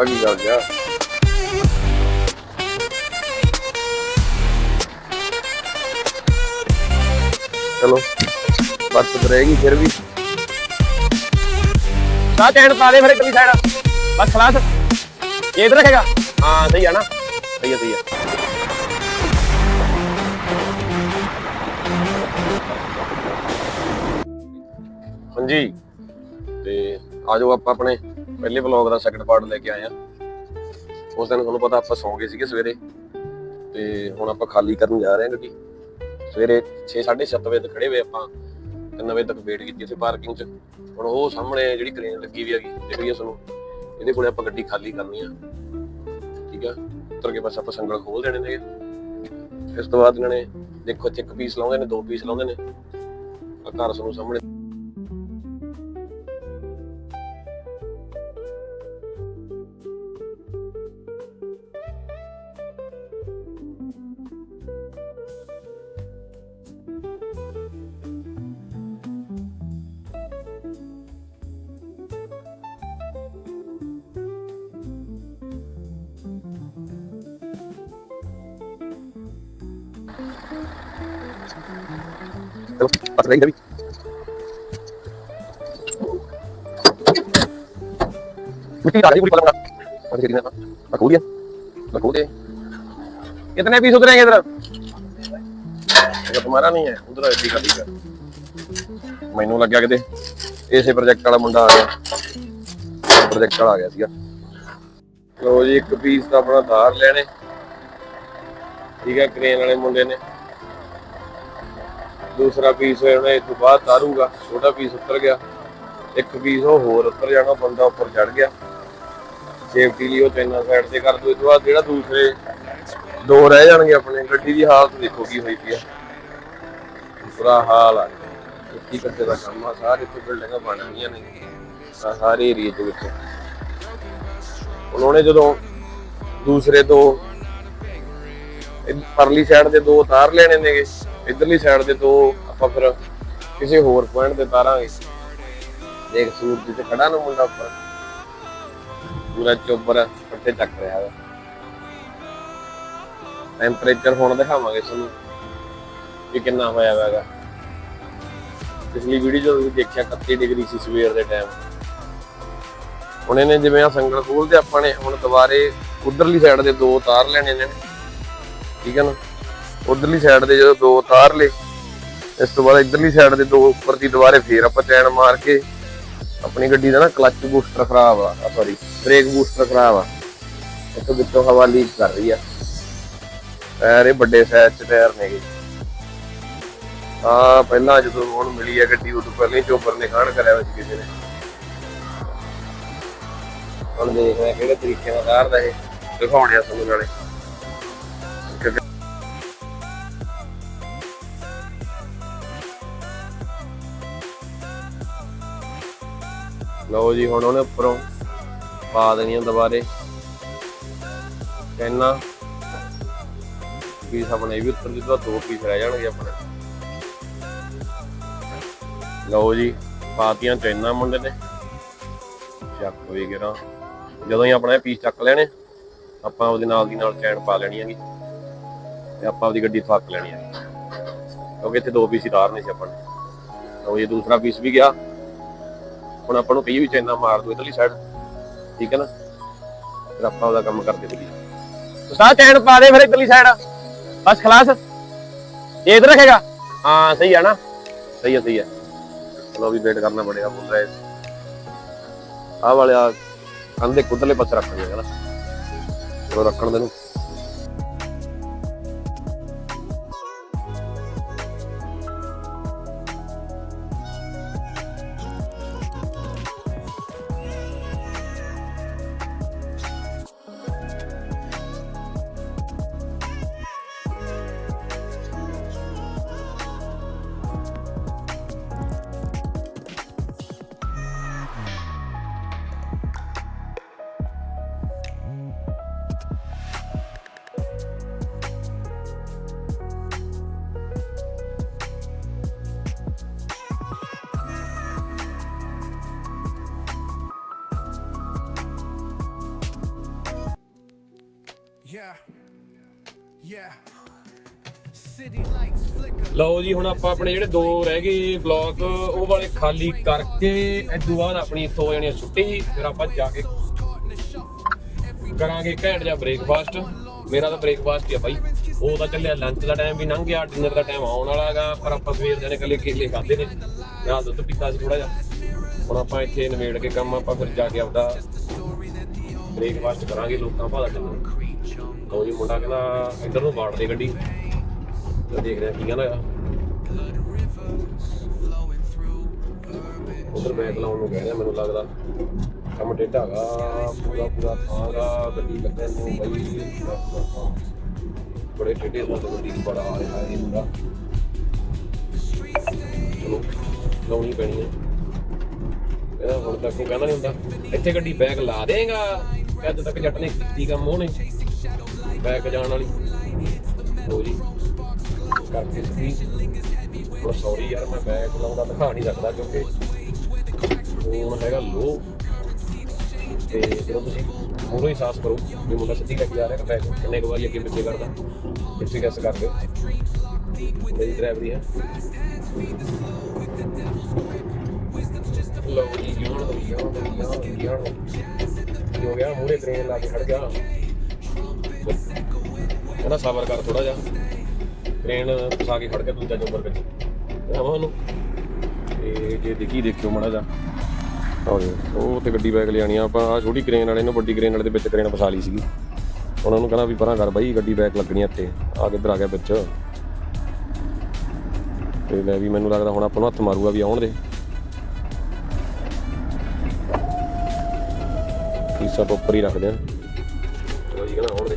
ਆ ਕੀ ਗੱਲ ਗਿਆ ਚਲੋ ਬਸ ਰਹੇਗੀ ਫਿਰ ਵੀ ਸਾਹ ਚੈਨ ਪਾ ਦੇ ਫਿਰ ਇਕਲੀ ਸਾਈਡ ਬਸ ਖਲਾਸ ਇਹ ਇਧਰ ਰੱਖੇਗਾ ਹਾਂ ਸਹੀ ਆ ਨਾ ਸਹੀ ਆ ਸਹੀ ਆ ਹਾਂਜੀ ਤੇ ਆਜੋ ਆਪਾਂ ਆਪਣੇ ਪਹਿਲੇ ਵਲੌਗ ਦਾ ਸੈਕੰਡ ਪਾਰਟ ਲੈ ਕੇ ਆਏ ਆ ਉਸ ਦਿਨ ਤੁਹਾਨੂੰ ਪਤਾ ਆਪਾਂ ਸੌਂ ਗਏ ਸੀਗੇ ਸਵੇਰੇ। ਤੇ ਹੁਣ ਆਪਾਂ ਖਾਲੀ ਕਰਨ ਜਾ ਰਹੇ ਹਾਂ ਗੱਡੀ। ਸਵੇਰੇ 6:30 ਵਜੇ ਤੱਕ ਖੜੇ ਹੋਏ ਆਪਾਂ। 3 ਵਜੇ ਤੱਕ ਵੇਟ ਕੀਤੀ ਸੀ ਪਾਰਕਿੰਗ 'ਚ। ਹੁਣ ਉਹ ਸਾਹਮਣੇ ਜਿਹੜੀ ਕ੍ਰੇਨ ਲੱਗੀ ਵੀ ਹੈਗੀ, ਜਿਹੜੀ ਆ ਤੁਹਾਨੂੰ ਇਹਦੇ ਕੋਲੇ ਆਪਾਂ ਗੱਡੀ ਖਾਲੀ ਕਰਨੀ ਆ। ਠੀਕ ਆ? ਉੱਤਰ ਕੇ ਬਸ ਆਪਾਂ ਸੰਗਲ ਖੋਲ ਦੇਣੇ ਨੇ। ਇਸ ਤੋਂ ਬਾਅਦ ਇਹਨਾਂ ਨੇ ਦੇਖੋ ਇੱਥੇ ਇੱਕ ਪੀਸ ਲਾਉਂਦੇ ਨੇ, ਦੋ ਪੀਸ ਲਾਉਂਦੇ ਨੇ। ਆ ਘਰ ਤੁਹਾਨੂੰ ਸਾਹਮਣੇ ਚਲੋ ਪਸ ਰਹੀ ਵੀ ਮਿੱਟੀ ਆ ਰਹੀ ਪੂਰੀ ਪਲੰਗਾ ਅਰੇ ਕਿਹਦੀ ਨਾ ਮੈਂ ਖੋਲ ਦਿਆ ਮੈਂ ਖੋਲ ਦੇ कितने पीस उतरेंगे इधर ਇਹ ਤੁਹਾਡਾ ਨਹੀਂ ਹੈ ਉਧਰ ਐਡੀ ਖਾਲੀ ਕਰ ਮੈਨੂੰ ਲੱਗਿਆ ਕਿਤੇ ਇਸੇ ਪ੍ਰੋਜੈਕਟ ਵਾਲਾ ਮੁੰਡਾ ਆ ਗਿਆ ਪ੍ਰੋਜੈਕਟ ਵਾਲਾ ਆ ਗਿਆ ਸੀਗਾ ਲੋ ਜੀ ਇੱਕ ਪੀਸ ਤਾਂ ਆਪਣਾ ਧਾਰ ਲੈਣੇ ਠੀਕ ਹੈ ਕ੍ਰੇਨ ਵਾਲੇ ਮੁੰਡੇ ਨੇ ਦੂਸਰਾ ਪੀਸ ਉਹਨੇ ਇਸ ਤੋਂ ਬਾਅਦ ਤਾਰੂਗਾ, ਛੋਟਾ ਪੀਸ ਉੱਤਰ ਗਿਆ। ਇੱਕ ਪੀਸ ਉਹ ਹੋਰ ਉੱਤਰ ਜਾਣਾ, ਬੰਦਾ ਉੱਪਰ ਚੜ ਗਿਆ। ਸੇਫਟੀ ਲਈ ਉਹ ਚੈਨਲ ਸਾਈਡ ਤੇ ਕਰ ਦੋ ਇਸ ਤੋਂ ਬਾਅਦ ਜਿਹੜਾ ਦੂਸਰੇ ਦੋ ਰਹਿ ਜਾਣਗੇ ਆਪਣੇ, ਗੱਡੀ ਦੀ ਹਾਲਤ ਦੇਖੋ ਕੀ ਹੋਈ ਪਈ ਆ। ਬੁਰਾ ਹਾਲ ਆ। ਕੀ ਕਰਦੇ ਦਾ ਕੰਮ ਆ, ਸਾਰੇ ਇੱਥੇ ਬਿਲਡਿੰਗਾਂ ਬਣ ਰਹੀਆਂ ਨੇ ਆਹ ਸਾਰੇ ਏਰੀਏ ਦੇ ਵਿੱਚ। ਉਹਨਾਂ ਨੇ ਜਦੋਂ ਦੂਸਰੇ ਦੋ ਪਰਲੀ ਸਾਈਡ ਦੇ ਦੋ ਤਾਰ ਲੈਣੇ ਨੇਗੇ ਇਧਰਲੀ ਸਾਈਡ ਦੇ ਦੋ ਆਪਾਂ ਫਿਰ ਕਿਸੇ ਹੋਰ ਪੁਆਇੰਟ ਤੇ ਤਾਰਾਂਗੇ ਦੇਖ ਸੂਰਜ ਤੇ ਖੜਾ ਨਾ ਮੁੰਡਾ ਉੱਪਰ। ਪੂਰਾ ਚੋਬਰ ਪੱਟੇ ਚੱਕ ਰਿਹਾ ਹੈ। ਟੈਂਪਰੇਚਰ ਹੁਣ ਦਿਖਾਵਾਂਗੇ ਤੁਹਾਨੂੰ ਵੀ ਕਿੰਨਾ ਹੋਇਆ ਹੈਗਾ। ਪਿਛਲੀ ਵੀਡੀਓ ਜਦੋਂ ਤੁਸੀਂ ਦੇਖਿਆ 31 ਡਿਗਰੀ ਸੀ ਸਵੇਰ ਦੇ ਟਾਈਮ ਹੁਣ ਇਹਨੇ ਜਿਵੇਂ ਆ ਸੰਗਲ ਖੋਲਦੇ ਆਪਾਂ ਨੇ ਹੁਣ ਦੁਬਾਰੇ ਉਧਰਲੀ ਸਾਈਡ ਦੇ ਦੋ ਤਾਰ ਲੈਣੇ ਨੇ। ਠੀਕ ਹੈ ਨਾ? ਉਧਰਲੀ ਸਾਈਡ ਦੇ ਜਦੋਂ ਦੋ ਤਾਰ ਲੇ ਇਸ ਤੋਂ ਬਾਅਦ ਇਧਰਲੀ ਸਾਈਡ ਦੇ ਦੋ ਉੱਪਰ ਦੀ ਦੁਬਾਰੇ ਫੇਰ ਆਪਾਂ ਚੈਨ ਮਾਰ ਕੇ ਆਪਣੀ ਗੱਡੀ ਦਾ ਨਾ ਕਲੱਚ ਬੂਸਟਰ ਖਰਾਬ ਆ ਸੌਰੀ ਬ੍ਰੇਕ ਬੂਸਟਰ ਖਰਾਬ ਆ। ਇੱਥੋਂ ਵਿੱਚੋਂ ਹਵਾ ਲੀਕ ਕਰ ਰਹੀ ਆ। ਟਾਇਰ ਇਹ ਵੱਡੇ ਸਾਈਜ਼ ਚ ਟਾਇਰ ਨੇਗੇ। ਆ ਪਹਿਲਾਂ ਜਦੋਂ ਹੁਣ ਮਿਲੀ ਆ ਗੱਡੀ, ਉਦੋਂ ਪਹਿਲਾਂ ਹੀ ਚੋਬਰ ਨੇ ਖਾਣ ਕਰਿਆ ਹੋਇਆ ਸੀ ਕਿਸੇ ਨੇ। ਹੁਣ ਦੇਖਦੇ ਕਿਹੜੇ ਤਰੀਕੇ ਨਾਲ ਤਾਰਦਾ ਇਹ, ਦਿਖਾਉਣੇ ਆ ਤੁਹਾਨੂੰ ਨਾਲੇ। ਲਓ ਜੀ, ਹੁਣ ਉਹਨੇ ਉੱਪਰੋਂ ਪਾ ਦੇਣੀਆਂ ਦੁਬਾਰੇ। ਕਹਿੰਨਾ ਪੀਸ ਆਪਣੇ ਇਹ ਵੀ ਉੱਤਰ ਜਿੱਦਾਂ ਦੋ ਪੀਸ ਰਹਿ ਜਾਣਗੇ ਆਪਣੇ। ਲਓ ਜੀ, ਪਾਤੀਆਂ ਚੈਨਾ ਮੁੰਡੇ ਨੇ। ਚੱਕ ਹੋਈ ਗਿਰਾ ਜਦੋਂ ਹੀ ਆਪਣਾ ਪੀਸ ਚੱਕ ਲੈਣੇ, ਆਪਾਂ ਉਹਦੇ ਨਾਲ ਦੀ ਨਾਲ ਚੈਨ ਪਾ ਲੈਣੀ ਹੈਗੀ। ਤੇ ਆਪਾਂ ਉਹਦੀ ਗੱਡੀ ਥੱਕ ਲੈਣੀ ਹੈ ਕਿਉਂਕਿ ਇੱਥੇ ਦੋ ਪੀਸ ਹੀ ਤਾਰਨੇ ਸੀ ਆਪਾਂ ਨੇ। ਲਓ ਇਹ ਦੂਸਰਾ ਪੀਸ ਵੀ ਗਿਆ। ਹੁਣ ਆਪਾਂ ਨੂੰ ਕਈ ਵੀ ਚੈਨਾ ਮਾਰ ਦੋ ਇਧਰਲੀ ਸਾਈਡ ਠੀਕ ਹੈ ਨਾ? ਫਿਰ ਆਪਾਂ ਉਹਦਾ ਕੰਮ ਕਰਦੇ ਦੇਈਏ ਉਸਤਾਦ ਚੈਨ ਪਾ ਦੇ ਫਿਰ ਇਧਰਲੀ ਸਾਈਡ ਬਸ ਖਲਾਸ। ਇਹ ਇਧਰ ਰੱਖੇਗਾ। ਹਾਂ, ਸਹੀ ਆ ਨਾ। ਸਹੀ ਹੈ ਸਹੀ ਆ। ਚਲੋ ਵੀ ਵੇਟ ਕਰਨਾ ਪੜੇਗਾ ਬੋਲ ਰਿਹਾ ਆਹ ਵਾਲਿਆ ਕੰਦੇ ਕੁੱਤਲੇ ਪਾਸੇ ਰੱਖ ਦੇਗਾ ਨਾ? ਚਲੋ ਰੱਖਣ ਦੇ ਨੂੰ। ਲਓ ਜੀ, ਹੁਣ ਆਪਾਂ ਆਪਣੇ ਜਿਹੜੇ ਦੋ ਰਹਿ ਗਏ ਬਲੌਕ ਉਹ ਵਾਲੇ ਖਾਲੀ ਕਰਕੇ ਇਸ ਬਾਅਦ ਆਪਣੀ ਸੋ ਜਾਣੀ ਛੁੱਟੀ, ਫਿਰ ਆਪਾਂ ਜਾ ਕੇ ਕਰਾਂਗੇ ਘੈਂਟ ਜਿਹਾ ਬ੍ਰੇਕਫਾਸਟ ਮੇਰਾ ਤਾਂ ਬ੍ਰੇਕਫਾਸਟ ਹੀ ਆ ਬਾਈ। ਉਹ ਤਾਂ ਚੱਲਿਆ ਲੰਚ ਦਾ ਟਾਈਮ ਵੀ ਲੰਘ ਗਿਆ ਡਿਨਰ ਦਾ ਟਾਈਮ ਆਉਣ ਵਾਲਾ ਹੈਗਾ, ਪਰ ਆਪਾਂ ਸਵੇਰ ਦੇ ਨੇ ਕੱਲੇ ਕੇਲੇ ਖਾਦੇ ਨੇ। ਨਾਲ ਦੁੱਧ ਪੀਤਾ ਸੀ ਥੋੜਾ ਜਿਹਾ। ਹੁਣ ਆਪਾਂ ਇੱਥੇ ਨਵੇੜ ਕੇ ਕੰਮ, ਆਪਾਂ ਫਿਰ ਜਾ ਕੇ ਆਪਦਾ ਬ੍ਰੇਕਫਾਸਟ ਕਰਾਂਗੇ, ਲੋਕਾਂ ਭਾਦਾ ਚੱਲੋ ਲਓ ਜੀ ਮੁੰਡਾ ਕਹਿੰਦਾ ਇੱਧਰ ਨੂੰ ਵਾੜ ਦੇ ਗੱਡੀ। ਤੇ ਦੇਖਦੇ ਆ ਕੀ ਕਹਿੰਦਾ ਆ। ਉਧਰ ਬੈਕ ਲਾਉਣ ਨੂੰ ਕਹਿ ਰਿਹਾ ਮੈਨੂੰ ਲੱਗਦਾ। ਕੰਮ ਟੇਢਾ ਹੈਗਾ, ਪੂਰਾ ਪੂਰਾ ਥਾਂਗਾ ਗੱਡੀ ਲੱਗਣ ਨੂੰ ਬਈ। ਬੜੇ ਟੇਢੇ ਸੰਦ ਗੱਡੀ ਨੂੰ ਬੜਾ ਆ ਰਿਹਾ ਹੈ ਪੂਰਾ ਚਲੋ, ਲਾਉਣੀ ਪੈਣੀ ਹੈ ਇਹ ਹੁਣ ਤੱਕ ਉਹ ਕਹਿੰਦਾ ਨਹੀਂ ਹੁੰਦਾ। ਇੱਥੇ ਗੱਡੀ ਬੈਕ ਲਾ ਦੇਗਾ। ਅੱਜ ਤੱਕ ਜੱਟ ਨੇ ਕੀਤੀ ਕੰਮ ਉਹਨੇ ਬੈਕ ਜਾਣ ਵਾਲੀ। ਲੋ ਜੀ। ਕਰਕੇ ਸੀ ਉਹ ਸੌਰੀ ਯਾਰ, ਮੈਂ ਬੈਕ ਲਾਉਂਦਾ ਦਿਖਾ ਨਹੀਂ ਸਕਦਾ ਕਿਉਂਕਿ ਫੋਨ ਹੈਗਾ ਲੋ ਤੇ ਜਦੋਂ ਤੁਸੀਂ ਮੂਰੋ ਹੀ ਸਾਹਸ ਕਰੋ ਵੀ ਮੁੰਡਾ ਸਿੱਧੀ ਲੈ ਕੇ ਜਾ ਰਿਹਾ ਕਿ ਬੈਕ ਕਿੰਨੇ ਕੁ ਵਾਰੀ ਅੱਗੇ ਪਿੱਛੇ ਕਰਦਾ। ਇੱਥੇ ਗੈਸ ਕਰ ਮੇਰੀ ਡਰਾਈਵਰੀ ਹੈ ਲਓ ਜੀ, ਯਾਰ ਯਾਰ ਯਾਰ ਹੋ ਗਿਆ? ਮੂਰੇ ਟ੍ਰੇਨ ਲਾ ਕੇ ਖੜ ਗਿਆ ਕਹਿੰਦਾ ਸਬਰ ਕਰ ਥੋੜਾ ਜਿਹਾ। ਟ੍ਰੇਨ ਫਸਾ ਕੇ ਖੜ ਗਿਆ ਦੂਜਾ ਨੰਬਰ ਵਿੱਚ। ਆਵਾਂ ਨੂੰ ਤੇ ਜੇ ਦੇਖੀ, ਦੇਖਿਓ ਮੜਾ ਜਾ ਆਹ। ਉਹ ਤੇ ਗੱਡੀ ਬੈਗ ਲਿਆਣੀ ਆਪਾਂ ਆਹ ਛੋਟੀ ਕ੍ਰੇਨ ਵਾਲੇ ਨੂੰ, ਵੱਡੀ ਕ੍ਰੇਨ ਵਾਲੇ ਦੇ ਵਿੱਚ ਕ੍ਰੇਨ ਫਸਾ ਲਈ ਸੀਗੀ। ਉਹਨਾਂ ਨੂੰ ਕਹਿੰਦਾ ਵੀ ਪਰਾਂ ਕਰ ਬਾਈ, ਗੱਡੀ ਬੈਕ ਲੱਗਣੀ ਆ ਇੱਥੇ। ਆ ਕਿੱਧਰ ਆ ਗਿਆ ਵਿੱਚ। ਤੇ ਲੈ ਵੀ ਮੈਨੂੰ ਲੱਗਦਾ ਹੁਣ ਆਪਾਂ ਨੂੰ ਹੱਥ ਮਾਰੂਗਾ ਵੀ ਆਉਣ ਦੇ। ਹਿੱਸਾ ਤੋਂ ਉੱਪਰ ਹੀ ਰੱਖਦੇ ਆ। ਚਲੋ ਜੀ